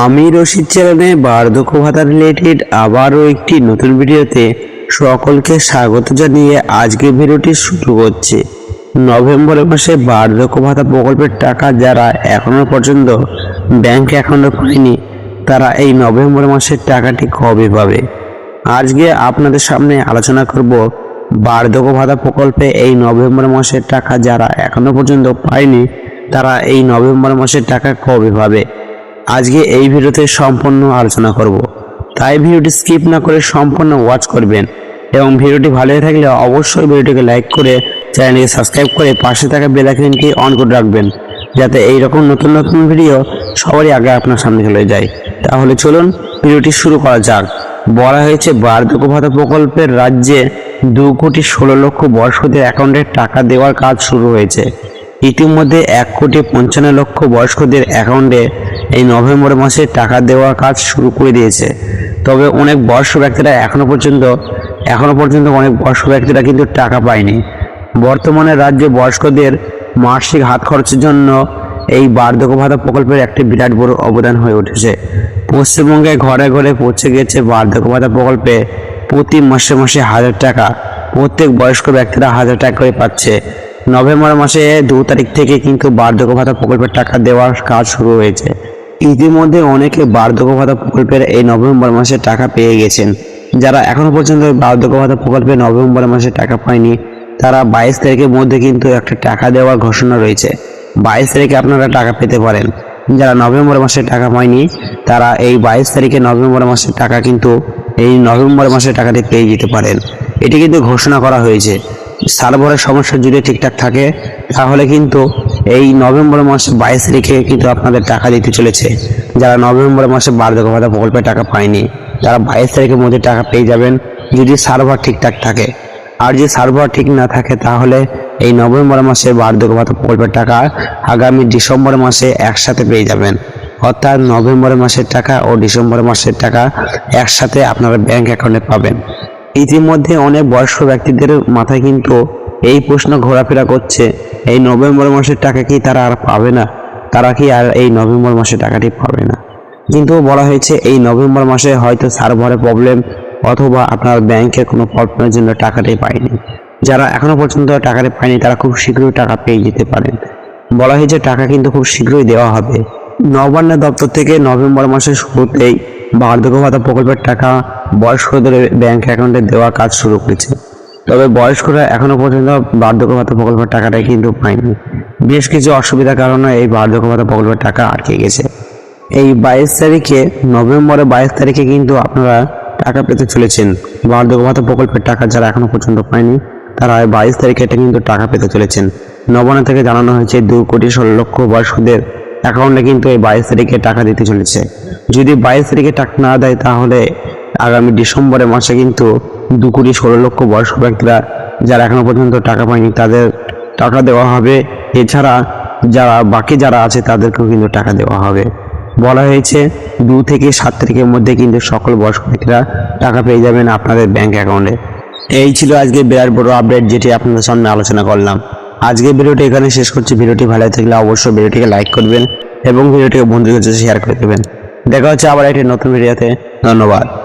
আমি রশিদ চ্যানেলে বার্ধক্য ভাতা রিলেটেড আবারও একটি নতুন ভিডিওতে সকলকে স্বাগত জানিয়ে আজকে ভিডিওটি শুরু করছে। নভেম্বর মাসে বার্ধক্য ভাতা প্রকল্পের টাকা যারা এখনও পর্যন্ত ব্যাংক অ্যাকাউন্টে পায়নি, তারা এই নভেম্বর মাসের টাকাটি কবে পাবে? আজকে আপনাদের সামনে আলোচনা করব বার্ধক্য ভাতা প্রকল্পে এই নভেম্বর মাসের টাকা যারা এখনও পর্যন্ত পায়নি, তারা এই নভেম্বর মাসের টাকা কবে পাবে? আজকে এই ভিডিওতে সম্পূর্ণ আলোচনা করব। তাই ভিডিওটি স্কিপ না করে সম্পূর্ণ ওয়াচ করবেন এবং ভিডিওটি ভালো লেগে থাকলে অবশ্যই ভিডিওটিকে লাইক করে চ্যানেলটিকে সাবস্ক্রাইব করে পাশে থাকা বেল আইকনটি অন করে রাখবেন, যাতে এই রকম নতুন নতুন ভিডিও সবারই আগে আপনার সামনে চলে যায়। তাহলে চলুন ভিডিওটি শুরু করা যাক। বলা হয়েছে, বার্ধক্য ভাতা প্রকল্পের রাজ্যে দু কোটি ষোলো লক্ষ বয়স্কদের অ্যাকাউন্টে টাকা দেওয়ার কাজ শুরু হয়েছে। ইতিমধ্যে এক কোটি পঞ্চান্ন লক্ষ বয়স্কদের অ্যাকাউন্টে এই নভেম্বর মাসে টাকা দেওয়ার কাজ শুরু করে দিয়েছে। তবে অনেক বয়স্ক ব্যক্তিরা এখনও পর্যন্ত এখনও পর্যন্ত অনেক বয়স্ক ব্যক্তিরা কিন্তু টাকা পায়নি। বর্তমানে রাজ্যে বয়স্কদের মাসিক হাত খরচের জন্য এই বার্ধক্য ভাতা প্রকল্পের একটি বিরাট বড় অবদান হয়ে উঠেছে। পশ্চিমবঙ্গে ঘরে ঘরে পৌঁছে গেছে বার্ধক্য ভাতা প্রকল্পে প্রতি মাসে মাসে হাজার টাকা। প্রত্যেক বয়স্ক ব্যক্তিরা হাজার টাকা করে পাচ্ছে। নভেম্বর মাসে দু তারিখ থেকে কিন্তু বার্ধক্য ভাতা প্রকল্পের টাকা দেওয়ার কাজ শুরু হয়েছে। ইতিমধ্যে অনেকে বার্ধক্য ভাতা প্রকল্পের এই নভেম্বর মাসে টাকা পেয়ে গেছেন। যারা এখনও পর্যন্ত বার্ধক্য ভাতা প্রকল্পে নভেম্বর মাসে টাকা পায়নি, তারা বাইশ তারিখের মধ্যে কিন্তু একটা টাকা দেওয়ার ঘোষণা রয়েছে। বাইশ তারিখে আপনারা টাকা পেতে পারেন। যারা নভেম্বর মাসে টাকা পায়নি, তারা এই বাইশ তারিখে নভেম্বর মাসের টাকা কিন্তু এই নভেম্বর মাসের টাকাটি পেয়ে যেতে পারেন। এটি কিন্তু ঘোষণা করা হয়েছে। সার্ভারের সমস্যা যদি ঠিকঠাক থাকে, তাহলে কিন্তু এই নভেম্বর মাসে বাইশ তারিখে কিন্তু আপনাদের টাকা দিতে চলেছে। যারা নভেম্বর মাসে বার্ধক্য ভাতা প্রকল্পে টাকা পায়নি, তারা বাইশ তারিখের মধ্যে টাকা পেয়ে যাবেন যদি সার্ভার ঠিকঠাক থাকে। আর যে সার্ভার ঠিক না থাকে, তাহলে এই নভেম্বর মাসে বার্ধক্য ভাতা প্রকল্পের টাকা আগামী ডিসেম্বর মাসে একসাথে পেয়ে যাবেন। অর্থাৎ নভেম্বর মাসের টাকা ও ডিসেম্বর মাসের টাকা একসাথে আপনারা ব্যাংক অ্যাকাউন্টে পাবেন। ইতিমধ্যে অনেক বয়স্ক ব্যক্তিদের মাথায় কিন্তু এই প্রশ্ন ঘোরাফেরা করছে। এই নভেম্বর মাসের টাকা কি তারা আর পাবে না? তারা কি আর এই নভেম্বর মাসের টাকাটি পাবে না? কিন্তু বলা হয়েছে, এই নভেম্বর মাসে হয়তো সার্ভারের প্রবলেম অথবা আপনার ব্যাংকের কোনো প্রবলেমের জন্য টাকাটি পায়নি। যারা এখনও পর্যন্ত টাকাটি পায়নি, তারা খুব শীঘ্রই টাকা পেয়ে যেতে পারেন। বলা হয়েছে, টাকা কিন্তু খুব শীঘ্রই দেওয়া হবে। নবান্ন দপ্তর থেকে নভেম্বর মাসের শুরুতেই বার্ধক্য ভাতা প্রকল্পের টাকা বয়স্কদের ব্যাংক অ্যাকাউন্টে দেওয়ার কাজ শুরু করেছে। তবে বয়স্করা এখনও পর্যন্ত বার্ধক্য ভাতা প্রকল্পের টাকাটাই কিন্তু পায়নি। বেশ কিছু অসুবিধার কারণে এই বার্ধক্য ভাতা প্রকল্পের টাকা আটকে গেছে। এই বাইশ তারিখে, নভেম্বরের বাইশ তারিখে কিন্তু আপনারা টাকা পেতে চলেছেন। বার্ধক্য ভাতা প্রকল্পের টাকা যারা এখনও পর্যন্ত পায়নি, তারা বাইশ তারিখে এটা কিন্তু টাকা পেতে চলেছেন। নবান্ন থেকে জানানো হয়েছে, দু কোটি ষোলো লক্ষ বয়স্কদের অ্যাকাউন্টে কিন্তু এই বাইশ তারিখে টাকা দিতে চলেছে। যদি বাইশ তারিখে টাকা না দেয়, তাহলে আগামী ডিসেম্বরের মাসে কিন্তু দু কোটি ষোলো লক্ষ বয়স্ক ব্যক্তিরা যারা এখনও পর্যন্ত টাকা পায়নি, তাদের টাকা দেওয়া হবে। এছাড়া যারা বাকি যারা আছে, তাদেরকেও কিন্তু টাকা দেওয়া হবে। বলা হয়েছে, দু থেকে সাত তারিখের মধ্যে কিন্তু সকল বয়স্ক ব্যক্তিরা টাকা পেয়ে যাবেন আপনাদের ব্যাংক অ্যাকাউন্টে। এই ছিল আজকে বিরাট বড় আপডেট, যেটি আপনাদের সামনে আলোচনা করলাম। আজকে ভিডিওটি এখানে শেষ করছি। ভিডিওটি ভালো থাকলে অবশ্যই ভিডিওটিকে লাইক করবেন এবং ভিডিওটিকে বন্ধুদের কাছে শেয়ার করে দেবেন। দেখা হচ্ছে আবার একটি নতুন ভিডিওতে ধন্যবাদ।